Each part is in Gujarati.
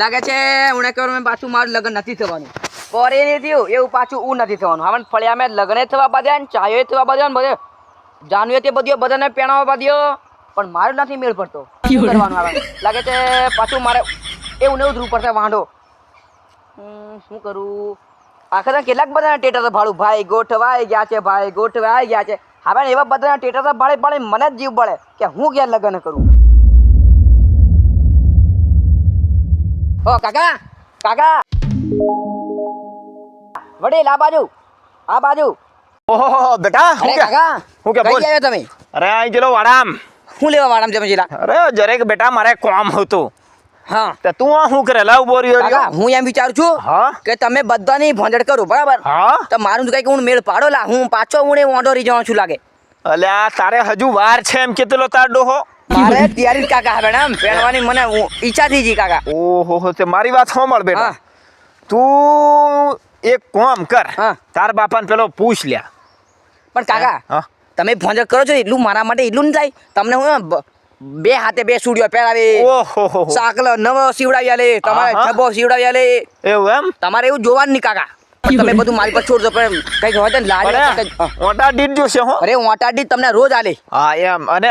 લાગે છે હું કહેવાનું પાછું મારું લગ્ન નથી થવાનું. પોરે નહીં થયું એવું પાછું હું નથી થવાનું. હવે ફળિયા મેં લગ્ન થવા બાંધ્યા ને ચાયો થવા બાંધ્યા ને બધે. જાનવીએ તે બધું બધાને પહેણાવવા બાંધ્યો. પણ મારું નથી મેળ પડતો. શું કરવાનું આવે લાગે છે પાછું મારે એવું ને એવું ધ્રુવ પડશે વાંઢો. શું કરું? આખરે કેટલાક બધાના ટેટર ભાડું ભાઈ ગોઠવાઈ ગયા છે ભાઈ ગોઠવાઈ ગયા છે. હવે એવા બધાના ટેટર ભાડે ભાડે મને જ જીવ પડે કે હું ક્યાં લગ્ન કરું? ઓ કાકા કાકા. વડીલ આ બાજુ આ બાજુ. ઓહો બેટા હું કે કાકા હું કે બોલ. આવ્યો તમે? અરે અહીં ચલો વાડામ. હું લેવા વાડામ તમે જીલા અરે જરેક બેટા મારે કોમ હતું. હા. તો તું આ શું કરે? લાવ બોરી કાકા હું એમ વિચારું છું હા? કે તમે બધાની ભોંજડ કરો બરાબર? હા? તો મારું કઈ હું મેળ પાડો લા. હું પાછો હું ઓંડો રહી જવાનું છું લાગે. અલ્યા તારે હજુ વાર છે એમ કેતેલો તાર ડોહો. મારે તૈયારી જ કાકા હવે ને પહેરવાની મને ઈચ્છા થઈ ગઈ કાકા. ઓહો હો, તે મારી વાત સાંભળ બેટા. તું એક કોમ કર. તાર બાપાને પેલો પૂછ લ્યા. પણ કાકા તમે ફોન કરો છો એટલું મારા માટે એટલું થાય. તમને હું બે હાથે બે સુડિયો પહેરાવે. ઓહો. સાકલો નવો સીવડાવી આલે તમારે. છબો સીવડાવી આલે. એવું એમ? તમારે એવું જોવાનું નહીં કાકા. તમે બધું મારી પર છોડજો પણ કંઈક હોય ને લાડે હા. ઓટા દીધ જોશે હો. અરે વાટાડી તમને રોજ આલે. હા એમ. અને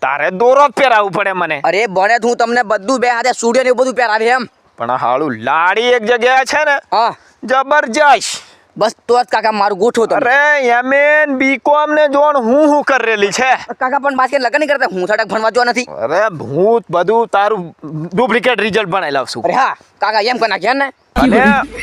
તારે દોરો પહેરાવું પડે મને. અરે બને હું તમને બધું બે હાથે સ્ટુડિયો ને બધું પહેરાવે એમ. પણ હાળું લાડી એક જગ્યાએ છે ને હા. જબરજસ્ત. બસ તો જ કાકા મારું ગોઠો તો અરે એમએન બીકોમ ને જોણ હું હું કરેલી છે. કાકા પણ બાસ્કેટ લગન નહીં કરતા? હું થોડાક ભણવા જો નથી. અરે હું બધું તારું ડુપ્લિકેટ રિઝલ્ટ બનાવી લાવશું. અરે હા. કાકા એમ કના કે ને. અને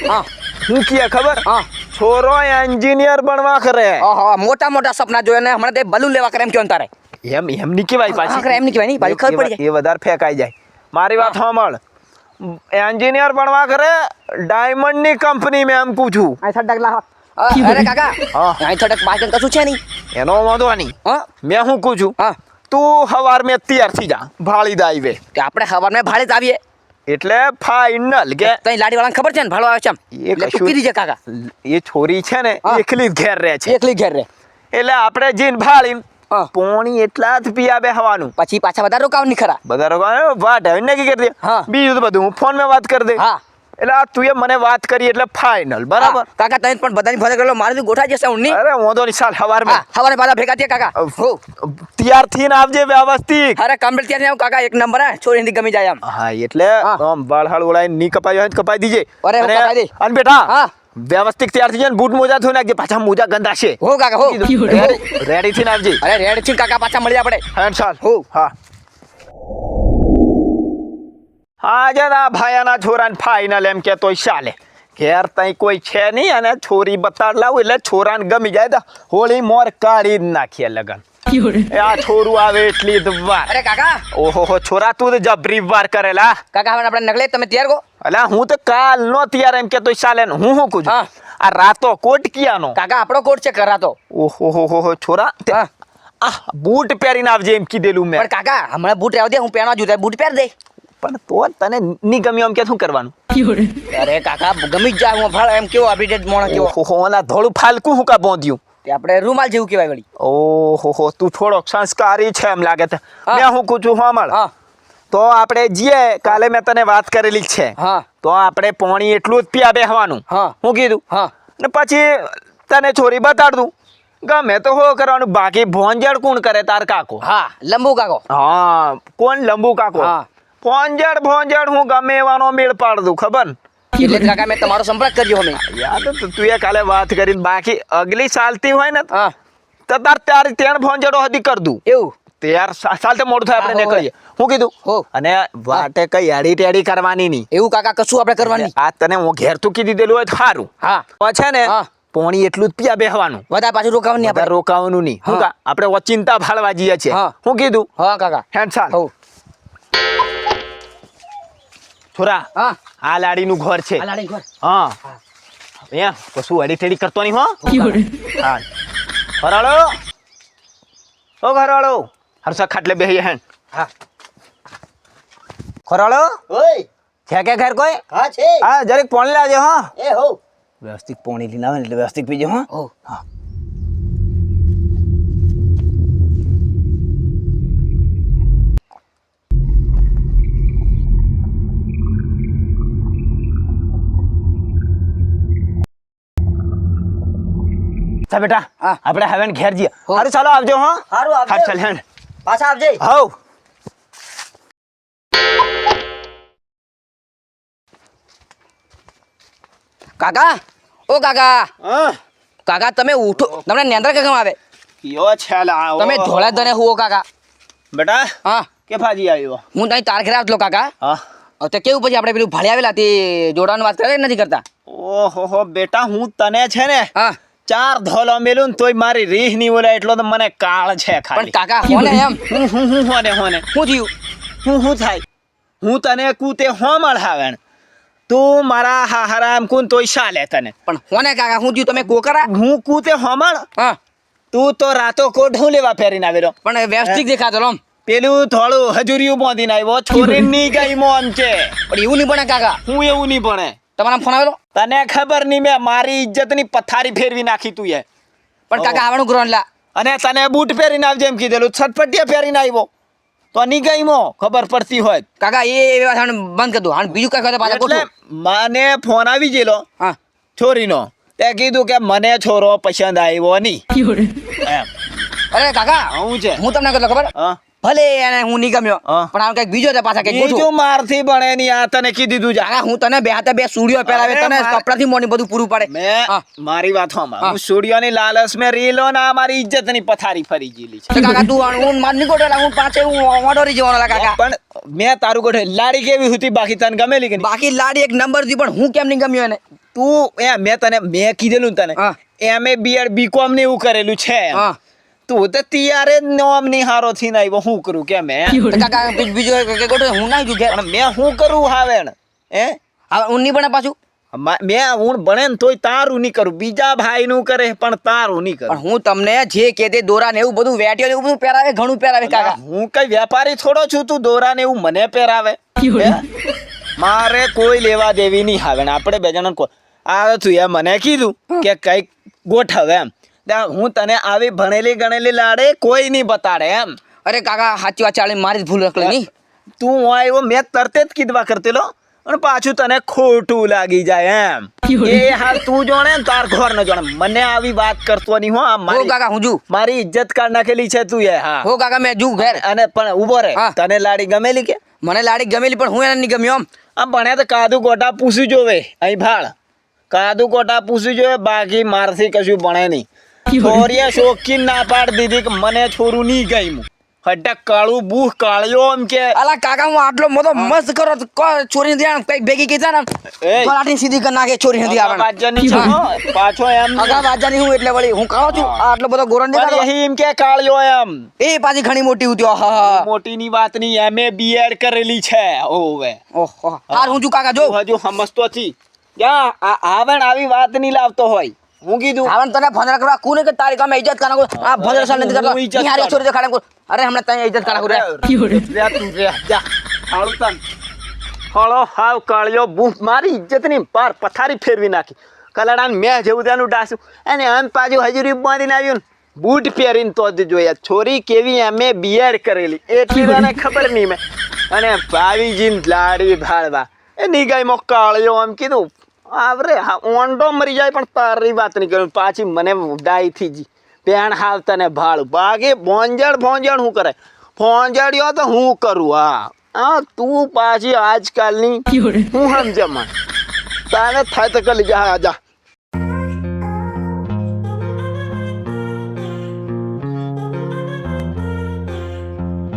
હા. હું કીએ ખબર? હા. છોરો એન્જિનિયર બનવા કરે ઓહો મોટા મોટા સપના જોયા ને હમણાં તે બલૂન લેવા કરે એમ કેવું તારે. એમ એમ ની કહેવાય પાછી. એમ ની કહેવાય નહીં, પાછી ખબર પડી એ વધારે ફેંકાઈ જાય. મારી વાત સાંભળ. એન્જિનિયર બનવા કરે ડાયમંડની કંપની મેં એમ પૂછું લાવો અરે કાકા હા. અહીં છડક બાસ્કેટ કશું છે નહીં. એનો વાંધો નહીં. હા. મેં શું પૂછું? હા. તું હવાર મેં તૈયાર થઈ જા ભાળી દાઈવે આપણે સવારમાં ભાળી જ આવીએ. એટલે ફાઇનલ કે તઈ લાડી વાળાને ખબર છે ને? ભાડો આવે છે એમ એ કશું- કીધી છે કાકા. એ છોરી છે ને. એકલી જ ઘેર રહે છે. એકલી ઘેર રે એટલે આપણે જીન ભાળીને પોણી એટલા જ પીયા બેહવાનું. પછી પાછા બધા રોકાવ નહીં ખરા. બધા લોકો વાટ હવે નક્કી કરી દે. બીજું તો બધું હું ફોનમાં વાત કરી દે. હા. એટલે આ તું મને વાત કરી એટલે ફાઇનલ બરાબર? કાકા તમે પણ બધાની ફોન કરેલો મારે ગોઠા જશે ઉની અરે વાંધો નહીં સાલ હવાર હા હવારે પાછા ભેગા થયા કાકા. હો તૈયાર થઈને આવજે વ્યવસ્થિત. અરે કમ્પ્લીટ ત્યાં આવું કાકા એક નંબર હે છોરી ગમી જાય આમ હા એટલે. આમ વાળ ઓળાઈ ની કપાઈ હોય તો કપાઈ દીજે. અરે, કપાઈ દે. અને બેટા હા. વ્યવસ્થિત તૈયાર થઈ જાય બૂટ મોજા ધોઈ નાખજે પાછા મોજા ગંદા છે હો કાકા હો. રેડી થઈને આવજે. અરે રેડથી કાકા પાછા મળી આપણે. હા ચાલ. હો. હા. આજે આ ભાયાના છોરાને ફાઇનલ એમ કે તોય ચાલે. ઘેર તઈ કોઈ છે નહીં અને છોરી બતાડ લાવું એટલે છોરાને ગમી જાય તો હોળી મોર કાઢી જ નાખીએ લગન. આ છોરું આવે એટલી જ વાર. અરે કાકા! ઓહો છોરા તું તો જબરી વાર કરેલા. કાકા હવે આપણે નકલે તમે તૈયાર કો અલા હું તો કાલ નો તૈયાર એમ કે તોય ચાલે ને હું શું હા. આ રાતો કોટ કિયાનો કાકા આપણો કોટ છે કરાતો ઓહો હો હો હો છોરા. આ બૂટ પહેરીને આવજે એમ કીધેલું મેં. પણ કાકા હમણાં બૂટ દે હું પહેરવા જુદા બૂટ પહેર દે. પણ તો તને ની ગમ્યું એમ કે શું કરવાનું? અરે કાકા ગમી જ જાય ભાળ એમ કેવો અપડેટ મોણો કેવો? ઓલા ધોળું ફાલકું હું કા બોંધ્યું? તે આપણે રૂમાલ જેવું કહેવાય વળી. ઓહો હો તું થોડોક સંસ્કારી છે એમ લાગે છે. મેં હું કહું છું તો આપણે જઈએ કાલે મેં તને વાત કરેલી છે. હા. તો આપણે પોણી એટલું જ પીયા બેહવાનું. હા. હું કીધું? હા. ને પછી તને છોરી બતાડ દઉં. ગમે તો હો કરવાનું. બાકી ભોંજળ કોણ કરે તાર કાકો? હા લંબુ કાકો. હા કોણ લંબુ કાકો? હા. ભોંજળ ભોંજડ હું ગમે એવાનો મેળ પાડ દઉં ખબર એટલે કાકા મેં તમારો સંપર્ક કર્યો અમે યાદ તો તું એ કાલે વાત કરી બાકી અગલી ચાલતી હોય ને તો તાર ત્યારે ત્યાં ભોંજડો હતી કર દઉં. એવું? ત્યાર સાલ તો મોડું થાય આપણે નીકળીએ. હું કીધું હો. અને વાટે કઈ એડી ટેડી કરવાની નહીં. એવું કાકા કશું આપણે કરવાની? આ તને હું ઘેર તું કીધી દેલું હોય તો સારું હા. છે ને. પોણી એટલું જ પીયા બેહવાનું. બધા પાછું રોકાવાનું નહીં આપણે. રોકાવાનું નહીં. હું આપણે ચિંતા ફાળવા જઈએ છીએ. હું. કીધું હા કાકા. હેન્ડ સાલ. હો છોરા હા. આ લાડીનું ઘર છે. આ લાડી ઘર. હા. અહીંયા કશું અડી ટેડી કરતો નહીં હો. હા. ઓ ઘરવાળો. હરસા ખાટલે બેહી હેન હા. ખરાળો ઓય. છે કે ઘર કોઈ? હા છે. હા જરીક પોણી લાવજો હા. એ હો. વ્યવસ્થિત પોણી લઈને આવે એટલે વ્યવસ્થિત પીજો હા. હો. હા બેટા હા. આપણે હવે ઘેર જઈએ. સારું ચાલો આવજો હો. સારું આવજો. ચાલ હેણ પાછા આવજે. હવ. કાકા ઓ કાકા. હા. કાકા તમે ઉઠો. તમને નેન્દ્ર કે કેમ આવે? યો છે લા તમે ધોળા ધને હુઓ કાકા. બેટા હા. કે ફાજી આવ્યો? હું ત્યાં તાર ઘરે આવતો કાકા. હા. તો કેવું પછી આપણે પેલું ભળી આવેલા તે જોડાવાની વાત કરે નથી કરતા? ઓહો હો બેટા હું તને છે ને હા. ચાર ધોલો મેલું ને તોય મારી રીહ નહીં બોલે એટલો તો મને કાળ છે પણ કાકા હોને એમ? હું હું હું હોને હોને. હું થયું? હું હું થાય? હું તને કૂતે હો મળાવેણ તું મારા હાહરા કુન તોય શાલે તને. પણ હોને કાકા હું થયું તમે કોકરા હું કૂતે હોમળ? હા. તું તો રાતો કોટ હું લેવા ફેરીને આવેલો. પણ વ્યવસ્થિત દેખાતો લોમ પેલું થોડું હજુરિયું બાંધીને આવ્યો છોરી ની ગઈ મોન છે. પણ એવું નહીં ભણે કાકા. હું એવું નહીં ભણે. તમારા ફોન આવેલો? તને ખબર નહીં મેં મારી ઇજ્જતની પથારી ફેરવી નાખી તું એ. પણ કાકા આવવાનું ગ્રહણ લા. અને તને બૂટ પહેરીને આવજે એમ કીધેલું છટપટિયા પહેરીને આવ્યો. તો ની ગઈ મો ખબર પડતી હોય. કાકા એ એ વાત બંધ કરી દો. બીજું કઈ કહે પાછા એટલે મને ફોન આવી ગયેલો હા. છોરીનો તે કીધું કે મને છોરો પસંદ આવ્યો નહીં. એમ. અરે કાકા હું છે. હું તમને કેટલો ખબર? હા. ભલે એને હું નહીં ગમ્યો પણ આમ કંઈક બીજો પાછા કંઈક. બીજું મારથી બને ની આ તને કીધી તું જા. હું તને બે હાથે બે સુડિયો પહેરાવે તને કપડાથી મોની બધું પૂરું પડે. મેં મારી વાત હોમાં હા. હું ની લાલચ મે રીલો ના મારી ઇજ્જતની પથારી ફરી ગયેલી છે. કાકા તું હું માર ગોઠવેલા, હું પાછે હું ઓડોરી જવાનો લા કાકા. પણ મેં તારું ગોઠે લાડી કેવી હતી? બાકી તને ગમેલી કે બાકી લાડી એક નંબરથી પણ હું કેમ નહીં ગમ્યો એને? તું એ મેં તને મેં કીધેલું તને. એમ એ બીએડ બીકોમ ને એવું કરેલું છે હા. તું તો તિયારે જ નોમની હારો થી ના આવ્યો. હું કરું કે મેં? કાકા બીજો કે ગોઠવે, હું ના જુ ઘેર. પણ મેં હું કરું હાવેણ? હે? હવે હું નહીં બને પાછું? મા- હું ભણે ને તોય તારું નહીં કરું. બીજા ભાઈ નું કરે પણ તારું નહીં પણ કરું હું તમને જે કે તે દોરા ને એવું બધું વેટ્યો ને એવું બધું પહેરાવે ઘણું પહેરાવે કાકા. હું કઈ વેપારી થોડો છું તું? દોરા ને એવું મને પહેરાવે? મારે કોઈ લેવા દેવી નહીં આવે આપણે બે જણા આ તું એ મને કીધું કે કંઈક ગોઠવે એમ. હું તને આવી ભણેલી ગણેલી લાડે કોઈ નહીં બતાડે એમ. અરે કાકા સાચી વાત ચાલે મારી જ ભૂલ રખલે નહીં તું હું આવ્યો મેં તરતે જ કીધવા કરતેલો અને પાછું તને ખોટું લાગી જાય એમ. એ હાલ તું જોણે તાર ઘર ન જોણે. મને આવી વાત કરતો નહીં હો મારી કાકા હું જુ. મારી ઇજ્જત કાઢ નાખેલી છે તું એ હા. હો કાકા મેં જુ ઘેર. અને પણ ઊભો રે. હા. તને લાડી ગમેલી કે? મને લાડી ગમેલી પણ હું એને નહીં ગમ્યો આમ આમ ભણ્યા તો કાદુ કોટા પૂછી જોવે અહીં ભાળ. કાદુ કોટા પૂછી જોવે બાકી મારથી કશું ભણે નહીં. છોરીએ શોખીન ના પાડ દીધી કે મને છોરું નહીં ગયું હડક કાળું બુહ કાળ્યો એમ કે. અલા કાકા હું આટલો મોટો મસ્ત કરો તો નથી ચોરી કઈ ભેગી કીધા ને. પલાટી સીધી કરી નાખે ચોરી નથી આવે પાછો એમ. અગા બાજાની હું એટલે વળી હું કાળો છું? આટલો બધો પણ દેખાડો એમ કે કાળ્યો એમ. એ પાછી ઘણી મોટી ઉત્યો હા. હા મોટીની વાત નહીં એમ એ બીએડ કરેલી છે. ઓવે ઓહો હાર હું છું કાકા જો. હજુ સમજતો થી યા આ આવણ આવી વાત નહીં લાવતો હોય. હું કીધું આવન તને ફોન કરવા કોને કે તારી કામે ઇજ્જત કાના કો આ ભંદર સાલ નથી કરતો કરું. દેખાડે કો અરે હમણાં તને ઇજ્જત કાના રે. રે તું રે જા. હાળું તન. હળો હાવ કાળિયો બૂફ મારી ઇજ્જતની પાર પથારી ફેરવી નાખી. કલાડાને મેં જેવું તેનું ડાસું. અને આમ પાછું હજુરી બાંધીને આવ્યું ને. બૂટ પહેરીને તો જ જોયા. છોરી કેવી એમે બીએડ કરેલી. એટલી તને ખબર નહીં મેં. અને ભાવીજીને લાડી ભાળવા. એ નિગાઈમાં કાળિયો આમ કીધું આવરે ઓંડો મરી જાય પણ તારી વાત નહીં કરું. પાછી મને ડાઈથી જી. પેણ હાલ તને ભાળ. બાગે ભોંજળ ભોંજળ હું કરે ભોંજળ્યો તો હું કરું હા. હા તું પાછી આજકાલની હું સમજમાં તને તારે થાય તો કરી જા જા.